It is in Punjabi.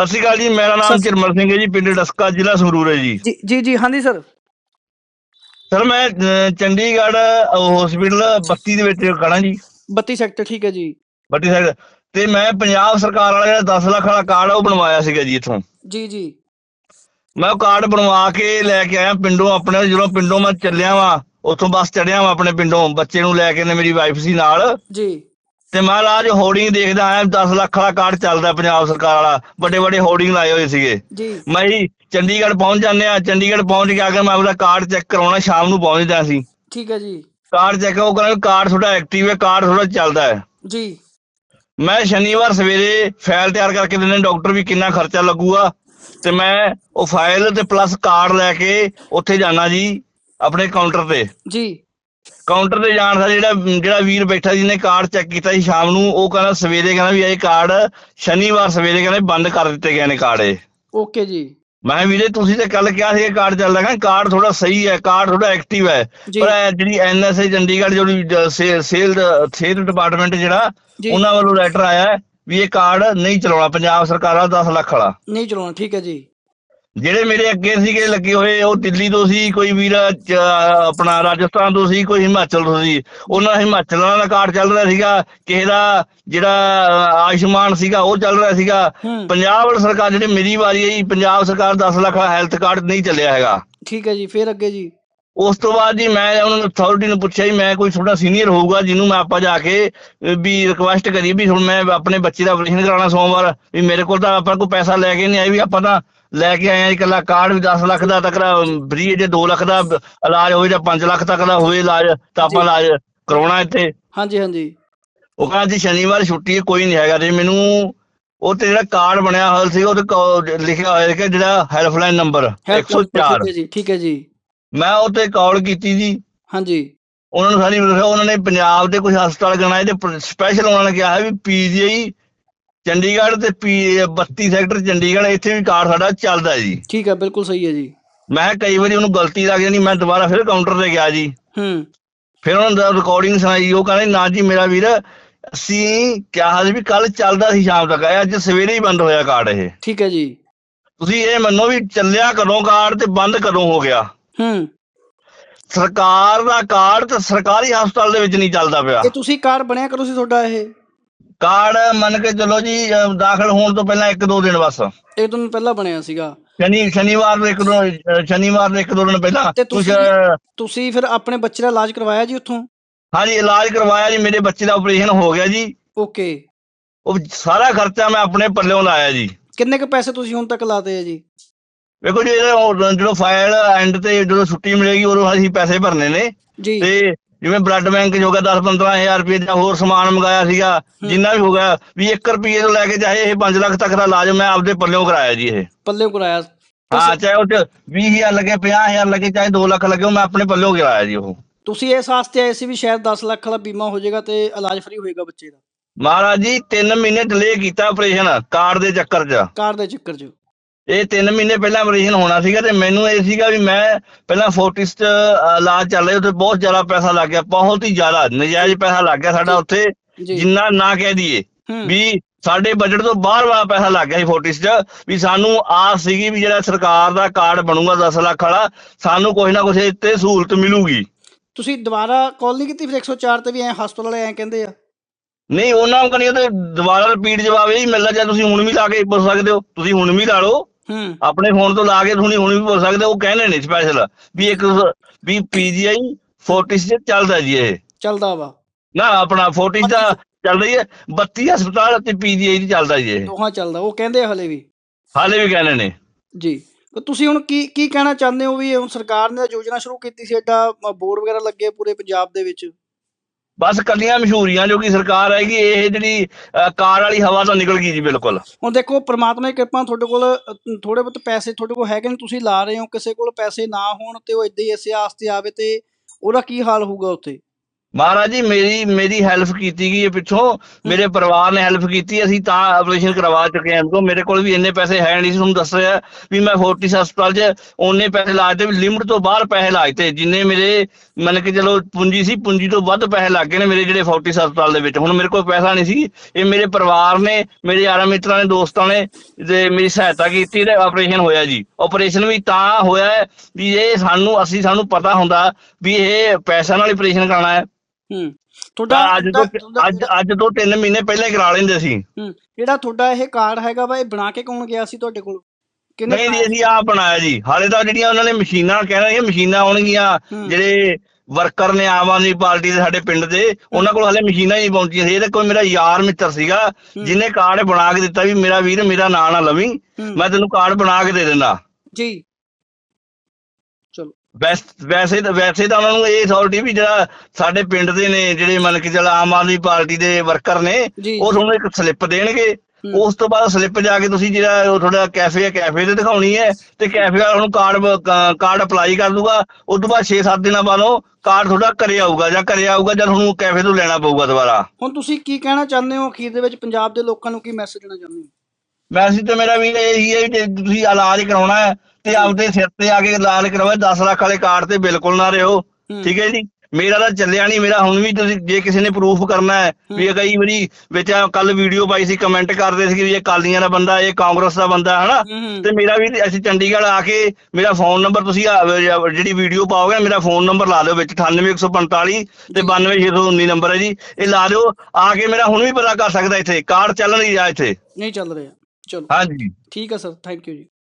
ਸਤਿ ਸ਼੍ਰੀ ਅਕਾਲ ਜੀ ਮੇਰਾ ਨਾਮ ਸਤਿ- ਚਰਮਲ ਸਿੰਘ ਹੈ ਜੀ ਪਿੰਡ ਡਸਕਾ ਜ਼ਿਲ੍ਹਾ ਸੰਗਰੂਰ ਹੈ ਜੀ। ਜੀ ਜੀ ਜੀ ਹਾਂਜੀ ਸਰ। ਸਰ ਮੈਂ ਅਹ, ਚੰਡੀਗੜ੍ਹ ਹਸਪੀਟਲ 32 ਦੇ ਵਿੱਚ ਖੜਾ ਜੀ। 32 ਸੈਕਟਰ ਠੀਕ ਹੈ ਜੀ। 32 ਸਾਈਡ ਤੇ ਮੈਂ ਪੰਜਾਬ ਸਰਕਾਰ ਵਾਲਾ ਜਿਹੜਾ 10 ਲੱਖ ਵਾਲਾ ਕਾਰਡ ਆ ਉਹ ਬਣਵਾਇਆ ਸੀਗਾ ਜੀ ਇੱਥੋਂ। ਜੀ ਜੀ। ਮੈਂ ਉਹ ਕਾਰਡ ਬਣਵਾ ਕੇ ਲੈ ਕੇ ਆਇਆ ਪਿੰਡੋਂ ਆਪਣੇ ਜਦੋਂ ਪਿੰਡੋਂ ਮੈਂ ਚੱਲਿਆ ਵਾਂ ਉੱਥੋਂ ਬੱਸ ਚੜਿਆ ਵਾਂ ਆਪਣੇ ਪਿੰਡੋਂ ਬੱਚੇ ਨੂੰ ਲੈ ਕੇ ਨੇ ਮੇਰੀ ਵਾਈਫ ਸੀ ਨਾਲ। ਜੀ। ਤੇ ਮੈਂ ਰਾਜ ਹੋਰਡਿੰਗ ਦੇਖਦਾ ਆਇਆ 10 ਲੱਖ ਵਾਲਾ ਕਾਰਡ ਚੱਲਦਾ ਪੰਜਾਬ ਸਰਕਾਰ ਵਾਲਾ ਵੱਡੇ ਵੱਡੇ ਹੋਰਡਿੰਗ ਲਾਏ ਹੋਏ ਸੀਗੇ। ਮੈਂ ਜੀ ਚੰਡੀਗੜ੍ਹ ਪਹੁੰਚ ਜਾਂਦੇ ਆ ਚੰਡੀਗੜ੍ਹ ਪਹੁੰਚ ਕੇ ਆ ਕੇ ਮੈਂ ਆਪਦਾ ਕਾਰਡ ਚੈੱਕ ਕਰਾਉਣਾ ਸ਼ਾਮ ਨੂੰ ਪਹੁੰਚਦਾ ਸੀ। ਠੀਕ ਹੈ ਜੀ। ਕਾਰਡ ਚੈੱਕ ਉਹ ਕਹਿੰਦਾ ਕਾਰਡ ਤੁਹਾਡਾ ਐਕਟਿਵ ਹੈ ਕਾਰਡ ਤੁਹਾਡਾ ਚੱਲਦਾ ਹੈ। ਜੀ। ਮੈਂ ਸ਼ਨੀਵਾਰ ਸਵੇਰੇ ਫਾਈਲ ਤਿਆਰ ਕਰਕੇ ਦਿੰਦੇ ਡਾਕਟਰ ਵੀ ਕਿੰਨਾ ਖਰਚਾ ਲੱਗੂਗਾ। ਤੇ ਮੈਂ ਉਹ ਫਾਈਲ ਤੇ ਪਲੱਸ ਕਾਰਡ ਲੈ ਕੇ ਉੱਥੇ ਜਾਣਾ ਜੀ ਆਪਣੇ ਕਾਊਂਟਰ ਤੇ। ਜੀ। ਕਾਊਂਟਰ ਤੇ ਜਾਣ ਦਾ ਜਿਹੜਾ ਜਿਹੜਾ ਵੀਰ ਬੈਠਾ ਸੀ ਨੇ ਕਾਰਡ ਚੈੱਕ ਕੀਤਾ ਸੀ ਸ਼ਾਮ ਨੂੰ ਉਹ ਕਹਿੰਦਾ ਸਵੇਰੇ ਕਹਿੰਦਾ ਵੀ ਇਹ ਕਾਰਡ ਸ਼ਨੀਵਾਰ ਸਵੇਰੇ ਕਹਿੰਦੇ ਬੰਦ ਕਰ ਦਿੱਤੇ ਗਏ ਨੇ ਕਾਰਡ ਇਹ। ਓਕੇ ਜੀ। ਮੈਂ ਵੀਰੇ ਤੁਸੀਂ ਤੇ ਕੱਲ ਕਿਹਾ ਸੀ ਇਹ ਕਾਰਡ ਚੱਲਦਾ ਕਹਿੰਦਾ ਕਾਰਡ ਥੋੜਾ ਸਹੀ ਹੈ ਕਾਰਡ ਥੋੜਾ ਐਕਟਿਵ ਹੈ। ਪਰ ਇਹ ਜਿਹੜੀ ਐਨਐਸਏ ਚੰਡੀਗੜ੍ਹ ਜਿਹੜੀ ਸੇਲ ਸੇਲ ਡਿਪਾਰਟਮੈਂਟ ਜਿਹੜਾ ਉਹਨਾਂ ਵੱਲੋਂ ਲੈਟਰ ਆਇਆ ਹੈ ਵੀ ਇਹ ਕਾਰਡ ਨਹੀਂ ਚਲਾਉਣਾ ਪੰਜਾਬ ਸਰਕਾਰ ਵਾਲਾ 10 ਲੱਖ ਵਾਲਾ। ਨਹੀਂ ਚਲਾਉਣਾ ਠੀਕ ਹੈ ਜੀ। ਜਿਹੜੇ ਮੇਰੇ ਅੱਗੇ ਸੀਗੇ ਲੱਗੇ ਹੋਏ ਉਹ ਦਿੱਲੀ ਤੋਂ ਸੀ ਕੋਈ ਵੀਰ ਆਪਣਾ ਰਾਜਸਥਾਨ ਤੋਂ ਸੀ ਕੋਈ ਹਿਮਾਚਲ ਤੋਂ ਸੀ। ਉਹਨਾਂ ਹਿਮਾਚਲ ਦਾ ਕਾਰਡ ਚੱਲ ਰਿਹਾ ਸੀਗਾ ਕਿਸੇ ਦਾ ਜਿਹੜਾ ਆਯੁਸ਼ਮਾਨ ਸੀਗਾ ਉਹ ਚੱਲ ਰਿਹਾ ਸੀਗਾ। ਪੰਜਾਬ ਵਾਲੀ ਸਰਕਾਰ ਜਿਹੜੀ ਮੇਰੀ ਵਾਰੀ ਹੈ ਜੀ ਪੰਜਾਬ ਸਰਕਾਰ 10 ਲੱਖ ਹੈਲਥ ਕਾਰਡ ਨਹੀਂ ਚੱਲਿਆ ਹੈਗਾ। ਠੀਕ ਹੈ ਜੀ ਫਿਰ ਅੱਗੇ ਜੀ। ਉਸ ਤੋਂ ਬਾਅਦ ਜੀ ਮੈਂ ਉਹਨਾਂ ਨੂੰ ਅਥਾਰਟੀ ਨੂੰ ਪੁੱਛਿਆ ਜੀ ਮੈਂ ਕੋਈ ਥੋੜਾ ਸੀਨੀਅਰ ਹੋਊਗਾ ਜਿਹਨੂੰ ਮੈਂ ਆਪਾਂ ਜਾ ਕੇ ਵੀ ਰਿਕੁਐਸਟ ਕਰੀ ਵੀ ਹੁਣ ਮੈਂ ਆਪਣੇ ਬੱਚੇ ਦਾ ਆਪਰੇਸ਼ਨ ਕਰਾਉਣਾ ਸੋਮਵਾਰ ਵੀ ਮੇਰੇ ਕੋਲ ਤਾਂ ਆਪਾਂ ਕੋਈ ਪੈਸਾ ਲੈ ਕੇ ਨਹੀਂ ਆਏ ਵੀ ਆਪਾਂ ਤਾਂ ਲੈ ਕੇ ਆਏ ਆ ਇਕੱਲਾ ਕਾਰਡ ਵੀ 10 ਲੱਖ ਦਾ ਤੱਕ ਫ੍ਰੀ ਜੇ 2 ਲੱਖ ਦਾ ਇਲਾਜ ਹੋਵੇ ਜਾਂ 5 ਲੱਖ ਤੱਕ ਦਾ ਹੋਵੇ ਇਲਾਜ ਤਾਂ ਆਪਾਂ। ਇਲਾਜ ਕਰਾਉਣਾ ਇੱਥੇ। ਹਾਂਜੀ ਹਾਂਜੀ। ਉਹ ਕਹਿੰਦਾ ਜੀ ਸ਼ਨੀਵਾਰ ਛੁੱਟੀ ਹੈ ਕੋਈ ਨਹੀਂ ਹੈਗਾ ਤੇ ਮੈਨੂੰ ਉਹ ਤੇ ਜਿਹੜਾ ਕਾਰਡ ਬਣਿਆ ਹੋਇਆ ਸੀ ਉਹਦੇ ਕੋ- ਲਿਖਿਆ ਹੋਇਆ ਸੀ ਜਿਹੜਾ ਹੈਲਪਲਾਈਨ ਨੰਬਰ Help 104 ਠੀਕ ਹੈ ਜੀ ਠੀਕ ਹੈ ਜੀ। ਮੈਂ ਉਹ ਤੇ ਕਾਲ ਕੀਤੀ ਜੀ। ਹਾਂਜੀ। ਉਹਨਾਂ ਨੂੰ ਸਾਰੀ ਉਹਨਾਂ ਨੇ ਪੰਜਾਬ ਦੇ ਕੁਝ ਹਸਪਤਾਲ ਗਣਾਏ ਤੇ ਸਪੈਸ਼ਲ ਉਹਨਾਂ ਨੇ ਕਿਹਾ ਹੈ ਵੀ ਪੀਜੀਆਈ ਚੰਡੀਗੜ੍ਹ ਤੇ ਪੀ 32 ਸੈਕਟਰ ਚੰਡੀਗੜ੍ਹ ਇੱਥੇ ਵੀ ਕਾਰਡ ਸਾਡਾ ਚੱਲਦਾ ਜੀ। ਠੀਕ ਹੈ ਬਿਲਕੁਲ ਸਹੀ ਹੈ ਜੀ। ਮੈਂ ਕਈ ਵਾਰੀ ਉਹਨੂੰ ਗਲਤੀ ਲੱਗ ਜਾਂਦੀ ਮੈਂ ਦੁਬਾਰਾ ਫਿਰ ਕਾਊਂਟਰ ਤੇ ਗਿਆ ਜੀ। ਹੂੰ। ਫਿਰ ਉਹਨਾਂ ਦਾ ਰਿਕਾਰਡਿੰਗ ਸੁਣਾਈ ਉਹ ਕਹਿੰਦੇ ਨਾ ਜੀ ਮੇਰਾ ਵੀਰ ਅਸੀਂ ਕਿਹਾ ਸੀ ਵੀ ਕੱਲ ਚੱਲਦਾ ਸੀ ਸ਼ਾਮ ਤੱਕ ਅੱਜ ਸਵੇਰੇ ਹੀ ਬੰਦ ਹੋਇਆ ਕਾਰਡ ਇਹ। ਠੀਕ ਹੈ ਜੀ। ਤੁਸੀਂ ਇਹ ਮੰਨੋ ਵੀ ਚੱਲਿਆ ਕਦੋਂ ਕਾਰਡ ਤੇ ਬੰਦ ਕਦੋਂ ਹੋ ਗਿਆ। ਹੂੰ। ਸਰਕਾਰ ਦਾ ਕਾਰਡ ਤੇ ਸਰਕਾਰੀ ਹਸਪਤਾਲ ਦੇ ਵਿੱਚ ਨਹੀਂ ਚੱਲਦਾ ਪਿਆ। ਇਹ ਤੁਸੀਂ ਕਾਰ ਬਣਿਆ ਕਰੋ ਸੀ ਤੁਹਾਡਾ ਇਹ। ਕਾਰਡ ਮੰਨ ਕੇ ਚੱਲੋ ਜੀ ਅਹ ਦਾਖਲ ਹੋਣ ਤੋਂ ਪਹਿਲਾਂ ਇੱਕ ਦੋ ਦਿਨ ਬਸ। ਇੱਕ ਦਿਨ ਪਹਿਲਾਂ ਬਣਿਆ ਸੀਗਾ। ਸ਼ਨੀ ਸ਼ਨੀਵਾਰ ਨੂੰ ਇੱਕ ਦੋ ਅਹ ਸ਼ਨੀਵਾਰ ਨੂੰ ਇੱਕ ਦੋ ਦਿਨ ਪਹਿਲਾਂ ਤੇ ਤੁਸੀਂ- ਅਹ, ਤੁਸੀਂ ਫਿਰ ਆਪਣੇ ਬੱਚੇ ਦਾ ਇਲਾਜ ਕਰਵਾਇਆ ਜੀ ਉੱਥੋਂ? ਹਾਂਜੀ ਇਲਾਜ ਕਰਵਾਇਆ ਜੀ ਮੇਰੇ ਬੱਚੇ ਦਾ ਆਪਰੇਸ਼ਨ ਹੋ ਗਿਆ ਜੀ। ਓਕੇ। ਉਹ ਸਾਰਾ ਖਰਚਾ ਮੈਂ ਆਪਣੇ ਪੱਲਿਓਂ ਲਾਇਆ ਜੀ। ਕਿੰਨੇ ਕੁ ਪੈਸੇ ਤੁਸੀਂ ਹੁਣ ਤੱਕ ਲਾਤੇ ਆ ਜੀ? ਵੇਖੋ ਜੀ ਇਹਦਾ ਉਹ ਜਦੋਂ ਫਾਈਲ ਐਂਡ ਤੇ ਜਦੋਂ ਛੁੱਟੀ ਮਿਲੇਗੀ ਉਦੋਂ ਅਸੀਂ ਪੈਸੇ ਭਰਨੇ ਨੇ। ਜੀ। ਤੇ ਜਿਵੇਂ ਬਲੱਡ ਬੈਂਕ ਜੋ ਗਿਆ 10 15000 ਰੁਪਏ ਦਾ ਹੋਰ ਸਮਾਨ ਮੰਗਾਇਆ ਸੀਗਾ ਜਿੰਨਾ ਵੀ ਹੋ ਗਿਆ ਵੀ 1 ਰੁਪਏ ਤੋਂ ਲੈ ਕੇ ਚਾਹੇ ਇਹ 5 ਲੱਖ ਤੱਕ ਦਾ ਇਲਾਜ ਮੈਂ ਆਪਦੇ ਪੱਲਿਓਂ ਕਰਾਇਆ ਜੀ ਇਹ। ਪੱਲੇ ਕਰਾਇਆ। ਹਾਂ ਚਾਹੇ ਉਹ 'ਚ 20000 ਲੱਗੇ 50000 ਲੱਗੇ ਚਾਹੇ 2 ਲੱਖ ਲੱਗੇ ਉਹ ਮੈਂ ਆਪਣੇ ਪੱਲਿਓਂ ਕਰਾਇਆ ਜੀ ਉਹ। ਤੁਸੀਂ ਇਸ ਵਾਸਤੇ ਆਏ ਸੀ ਵੀ ਸ਼ਾਇਦ 10 ਲੱਖ ਵਾਲਾ ਬੀਮਾ ਹੋ ਜਾਏਗਾ ਤੇ ਇਲਾਜ ਫ੍ਰੀ ਹੋਏਗਾ ਬੱਚੇ ਦਾ? ਮਹਾਰਾਜ ਜੀ 3 ਮਹੀਨੇ ਡਿਲੇ ਕੀਤਾ ਆਪਰੇਸ਼ਨ ਕਾਰਡ ਦੇ ਚੱਕਰ 'ਚ। ਕਾਰ ਦੇ ਚੱਕਰ 'ਚ। ਇਹ 3 ਮਹੀਨੇ ਪਹਿਲਾਂ ਆਪਰੇਸ਼ਨ ਹੋਣਾ ਸੀਗਾ ਤੇ ਮੈਨੂੰ ਇਹ ਸੀਗਾ ਵੀ ਮੈਂ ਪਹਿਲਾਂ ਫੋਰਟਿਸ 'ਚ ਇਲਾਜ ਚੱਲ ਰਿਹਾ ਉੱਥੇ ਬਹੁਤ ਜ਼ਿਆਦਾ ਪੈਸਾ ਲੱਗ ਗਿਆ ਬਹੁਤ ਹੀ ਜ਼ਿਆਦਾ ਨਜਾਇਜ਼ ਪੈਸਾ ਲੱਗ ਗਿਆ ਸਾਡਾ ਉੱਥੇ ਜਿੰਨਾ ਨਾ ਕਹਿ ਦਈਏ ਵੀ ਸਾਡੇ ਬਜਟ ਤੋਂ ਬਾਹਰ ਵਾਲਾ ਪੈਸਾ ਲੱਗ ਗਿਆ ਸੀ ਫੋਰਟਿਸ 'ਚ ਵੀ ਸਾਨੂੰ ਆਸ ਸੀਗੀ ਵੀ ਜਿਹੜਾ ਸਰਕਾਰ ਦਾ ਕਾਰਡ ਬਣੂਗਾ 10 ਲੱਖ ਵਾਲਾ ਸਾਨੂੰ ਕੁਝ ਨਾ ਕੁਝ ਇੱਥੇ ਸਹੂਲਤ ਮਿਲੂਗੀ। ਤੁਸੀਂ ਦੁਬਾਰਾ ਕਾਲ ਨਹੀਂ ਕੀਤੀ ਫਿਰ 104 ਤੇ ਵੀ ਐ ਹਸਪਤਾਲ ਵਾਲੇ ਐ ਕਹਿੰਦੇ ਆ? ਨਹੀਂ ਉਹਨਾਂ ਨੂੰ ਕਹਿੰਦੇ ਦੁਬਾਰਾ ਰਿਪੀਟ ਜਵਾਬ ਇਹ ਹੀ ਮਿਲਦਾ ਜਾਂ ਤੁਸੀਂ ਹੁਣ ਵੀ ਲਾ ਕੇ ਪੁੱਛ ਸਕਦੇ ਹੋ ਤੁਸੀਂ ਹੁਣ ਵੀ ਲਾ ਲਓ। ਆਪਣੇ ਫੋਨ ਤੋਂ ਲਾ ਕੇ ਤੁਸੀਂ ਹੁਣ ਵੀ ਪੁੱਛ ਸਕਦੇ ਉਹ ਕਹਿੰਦੇ ਨੇ ਸਪੈਸ਼ਲ ਵੀ ਇੱਕ ਵੀ ਪੀਜੀਆਈ ਫੋਰਟਿਸ 'ਚ ਚੱਲਦਾ ਜੀ ਇਹ। ਚੱਲਦਾ ਵਾ। ਨਾ ਆਪਣਾ ਫੋਰਟਿਸ ਦਾ ਚੱਲ ਰਹੀ ਹੈ 32 ਹਸਪਤਾਲ ਅਤੇ ਪੀਜੀਆਈ 'ਚ ਚੱਲਦਾ ਜੀ ਇਹ। ਦੋਹਾਂ ਚੱਲਦਾ ਉਹ ਕਹਿੰਦੇ ਹਲੇ ਵੀ। ਹਾਲੇ ਵੀ ਕਹਿੰਦੇ ਨੇ। ਜੀ। ਤੇ ਤੁਸੀਂ ਹੁਣ ਕੀ ਕੀ ਕਹਿਣਾ ਚਾਹੁੰਦੇ ਹੋ ਵੀ ਹੁਣ ਸਰਕਾਰ ਨੇ ਤਾਂ ਯੋਜਨਾ ਸ਼ੁਰੂ ਕੀਤੀ ਸੀ ਐਡਾ ਬੋਰਡ ਵਗੈਰਾ ਲੱਗੇ ਪੂਰੇ ਪੰਜਾਬ ਦੇ ਵਿੱਚ? ਬਸ ਕੱਲੀਆਂ ਮਸ਼ਹੂਰੀਆਂ ਜੋ ਕਿ ਸਰਕਾਰ ਹੈਗੀ, ਇਹ ਜਿਹੜੀ ਕਾਰ ਵਾਲੀ ਹਵਾ ਤਾਂ ਨਿਕਲ ਗਈ ਜੀ ਬਿਲਕੁਲ। ਹੁਣ ਦੇਖੋ, ਪ੍ਰਮਾਤਮਾ ਦੀ ਕਿਰਪਾ ਤੁਹਾਡੇ ਕੋਲ ਥੋੜੇ ਬਹੁਤ ਪੈਸੇ ਤੁਹਾਡੇ ਕੋਲ ਹੈਗੇ ਨੇ, ਤੁਸੀਂ ਲਾ ਰਹੇ ਹੋ, ਕਿਸੇ ਕੋਲ ਪੈਸੇ ਨਾ ਹੋਣ ਤੇ ਉਹ ਇਦਾਂ ਹੀ ਇਸੇ ਆਸ ਤੇ ਆਵੇ ਤੇ ਉਹਦਾ ਕੀ ਹਾਲ ਹੋਊਗਾ ਉੱਥੇ? ਮਹਾਰਾਜ ਜੀ ਮੇਰੀ ਮੇਰੀ ਹੈਲਪ ਕੀਤੀ ਗਈ ਹੈ ਪਿੱਛੋਂ। ਮੇਰੇ ਪਰਿਵਾਰ ਨੇ ਹੈਲਪ ਕੀਤੀ ਅਸੀਂ ਤਾਂ ਆਪਰੇਸ਼ਨ ਕਰਵਾ ਚੁੱਕੇ ਹਾਂ। ਤੋਂ ਮੇਰੇ ਕੋਲ ਵੀ ਇੰਨੇ ਪੈਸੇ ਹੈ ਨਹੀਂ ਤੁਹਾਨੂੰ ਦੱਸ ਰਿਹਾ ਵੀ ਮੈਂ ਫੋਰਟਿਸ ਹਸਪਤਾਲ 'ਚ ਉਹਨੇ ਪੈਸੇ ਲਾਏ ਤੇ ਲਿਮਟ ਤੋਂ ਬਾਹਰ ਪੈਸੇ ਲਾਏ ਤੇ ਜਿੰਨੇ ਮੇਰੇ ਮੰਨ ਕੇ ਚਲੋ ਪੂੰਜੀ ਸੀ ਪੂੰਜੀ ਤੋਂ ਵੱਧ ਪੈਸੇ ਲੱਗ ਗਏ ਨੇ ਮੇਰੇ ਜਿਹੜੇ ਫੋਰਟਿਸ ਹਸਪਤਾਲ ਦੇ ਵਿੱਚ। ਹੁਣ ਮੇਰੇ ਕੋਲ ਪੈਸਾ ਨਹੀਂ ਸੀ। ਇਹ ਮੇਰੇ ਪਰਿਵਾਰ ਨੇ ਮੇਰੇ ਯਾਰਾਂ ਮਿੱਤਰਾਂ ਨੇ ਦੋਸਤਾਂ ਨੇ ਤੇ ਮੇਰੀ ਸਹਾਇਤਾ ਕੀਤੀ ਤੇ ਆਪਰੇਸ਼ਨ ਹੋਇਆ ਜੀ। ਆਪਰੇਸ਼ਨ ਵੀ ਤਾਂ ਹੋਇਆ ਹੈ ਵੀ ਇਹ ਸਾਨੂੰ ਅਸੀਂ ਸਾਨੂੰ ਪਤਾ ਹੁੰਦਾ ਵੀ ਇਹ ਪੈਸਾ ਨਾਲ ਆਪਰੇਸ਼ਨ ਕਰਾਉਣਾ ਹੈ। ਹੂੰ। ਤੁਹਾਡਾ ਅੱਜ ਤੋਂ ਤੁਹਾਡਾ- ਅੱਜ ਅੱਜ ਤੋਂ 3 ਮਹੀਨੇ ਪਹਿਲਾਂ ਹੀ ਕਰਾ ਲੈਂਦੇ ਸੀ। ਹੂੰ। ਜਿਹੜਾ ਤੁਹਾਡਾ ਇਹ ਕਾਰਡ ਹੈਗਾ ਵਾ ਇਹ ਬਣਾ ਕੇ ਕੌਣ ਗਿਆ ਸੀ ਤੁਹਾਡੇ ਕੋਲ? ਕਿਹਨੇ ਨਹੀਂ ਜੀ ਅਸੀਂ ਆਪ ਬਣਾਇਆ ਜੀ। ਹਾਲੇ ਤਾਂ ਜਿਹੜੀਆਂ ਉਹਨਾਂ ਨੇ ਮਸ਼ੀਨਾਂ ਕਹਿ ਰਹੀਆਂ ਮਸ਼ੀਨਾਂ ਆਉਣਗੀਆਂ। ਜਿਹੜੇ ਵਰਕਰ ਨੇ ਆਮ ਆਦਮੀ ਪਾਰਟੀ ਦੇ ਸਾਡੇ ਪਿੰਡ ਦੇ ਉਹਨਾਂ ਕੋਲ ਹਲੇ ਮਸ਼ੀਨਾਂ ਹੀ ਨਹੀਂ ਪਹੁੰਚੀਆਂ ਸੀ। ਇਹ ਤਾਂ ਕੋਈ ਮੇਰਾ ਯਾਰ ਮਿੱਤਰ ਸੀਗਾ ਜਿਹਨੇ ਕਾਰਡ ਬਣਾ ਕੇ ਦਿੱਤਾ ਵੀ ਮੇਰਾ ਵੀਰ ਮੇਰਾ ਨਾਂ ਨਾ ਲਵੀਂ। ਹੂੰ। ਮੈਂ ਤੈਨੂੰ ਕਾਰਡ ਬਣਾ ਕੇ ਦੇ ਦਿੰਦਾ। ਜੀ। ਚਲੋ। ਵੈਸ ਵੈਸੇ ਤਾਂ ਵੈਸੇ ਤਾਂ ਉਹਨਾਂ ਨੂੰ ਇਹ ਅਥਾਰਟੀ ਵੀ ਜਿਹੜਾ ਸਾਡੇ ਪਿੰਡ ਦੇ ਨੇ ਜਿਹੜੇ ਮੰਨ ਕੇ ਚੱਲ ਆਮ ਆਦਮੀ ਪਾਰਟੀ ਦੇ ਵਰਕਰ ਨੇ ਜੀ। ਉਹ ਤੁਹਾਨੂੰ ਇੱਕ ਸਲਿੱਪ ਦੇਣਗੇ। ਉਸ ਤੋਂ ਬਾਅਦ ਸਲਿੱਪ ਜਾ ਕੇ ਤੁਸੀਂ ਜਿਹੜਾ ਉਹ ਤੁਹਾਡਾ ਕੈਫੇ ਹੈ ਕੈਫੇ ਤੇ ਦਿਖਾਉਣੀ ਹੈ ਤੇ ਕੈਫੇ ਵਾਲਾ ਉਹਨੂੰ ਕਾਰਡ ਕਾਰਡ ਅਪਲਾਈ ਕਰ ਦੂਗਾ। ਉਸ ਤੋਂ ਬਾਅਦ 6-7 ਦਿਨਾਂ ਬਾਅਦ ਉਹ ਕਾਰਡ ਤੁਹਾਡਾ ਘਰੇ ਆਊਗਾ ਜਾਂ ਘਰੇ ਆਊਗਾ ਜਦ ਤੁਹਾਨੂੰ ਕੈਫੇ ਤੋਂ ਲੈਣਾ ਪਊਗਾ ਦੁਬਾਰਾ। ਹੁਣ ਤੁਸੀਂ ਕੀ ਕਹਿਣਾ ਚਾਹੁੰਦੇ ਹੋ? ਅਖੀਰ ਦੇ ਵਿੱਚ ਪੰਜਾਬ ਦੇ ਲੋਕਾਂ ਨੂੰ ਕੀ ਮੈਸੇਜ ਦੇਣਾ ਚਾਹੁੰਦੇ ਹੋ? ਮੈਸੇਜ ਤੇ ਮੇਰਾ ਵੀ ਇਹੀ ਹੈ ਜੇ ਤੁਸੀਂ ਇਲਾਜ ਕਰਾਉਣਾ ਹੈ ਤੇ ਆਪਦੇ ਸਿਰ ਤੇ ਆ ਕੇ ਇਲਾਜ ਕਰਵਾਓ 10 ਲੱਖ ਵਾਲੇ ਕਾਰਡ ਤੇ ਬਿਲਕੁਲ ਨਾ ਹੂੰ। ਠੀਕ ਹੈ ਜੀ? ਮੇਰਾ ਤਾਂ ਚੱਲਿਆ ਨਹੀਂ ਮੇਰਾ ਹੁਣ ਵੀ ਤੁਸੀਂ ਜੇ ਕਿਸੇ ਨੇ ਪ੍ਰੂਫ ਕਰਨਾ ਹੈ ਵੀ ਇਹ ਕਈ ਵਾਰੀ ਵਿੱਚ ਕੱਲ ਵੀਡੀਓ ਪਾਈ ਸੀ ਕਮੈਂਟ ਕਰਦੇ ਸੀ ਵੀ ਇਹ ਕਾਲੀਆਂ ਦਾ ਬੰਦਾ ਇਹ ਕਾਂਗਰਸ ਦਾ ਬੰਦਾ ਹੈ ਹਨਾ ਤੇ ਮੇਰਾ ਵੀ ਅਸੀਂ ਚੰਡੀਗੜ੍ਹ ਆ ਕੇ ਮੇਰਾ ਫੋਨ ਨੰਬਰ ਤੁਸੀਂ ਆ- ਜਿਹੜੀ ਵੀਡੀਓ ਪਾਓਗੇ ਮੇਰਾ ਫੋਨ ਨੰਬਰ ਲਾ ਦਿਓ ਵਿੱਚ 98145 ਤੇ 92619 ਨੰਬਰ ਹੈ ਜੀ। ਇਹ ਲਾ ਦਿਓ ਆ ਕੇ ਮੇਰਾ ਹੁਣ ਵੀ ਪਤਾ ਕਰ ਸਕਦਾ ਇੱਥੇ ਕਾਰਡ ਚੱਲ ਨਹੀਂ ਰਿਹਾ ਇੱਥੇ। ਨਹੀਂ ਚੱਲ ਰਿਹਾ। ਚਲੋ। ਹਾਂਜੀ। ਠੀਕ ਹੈ ਸਰ ਥੈਂਕ ਯੂ ਜੀ।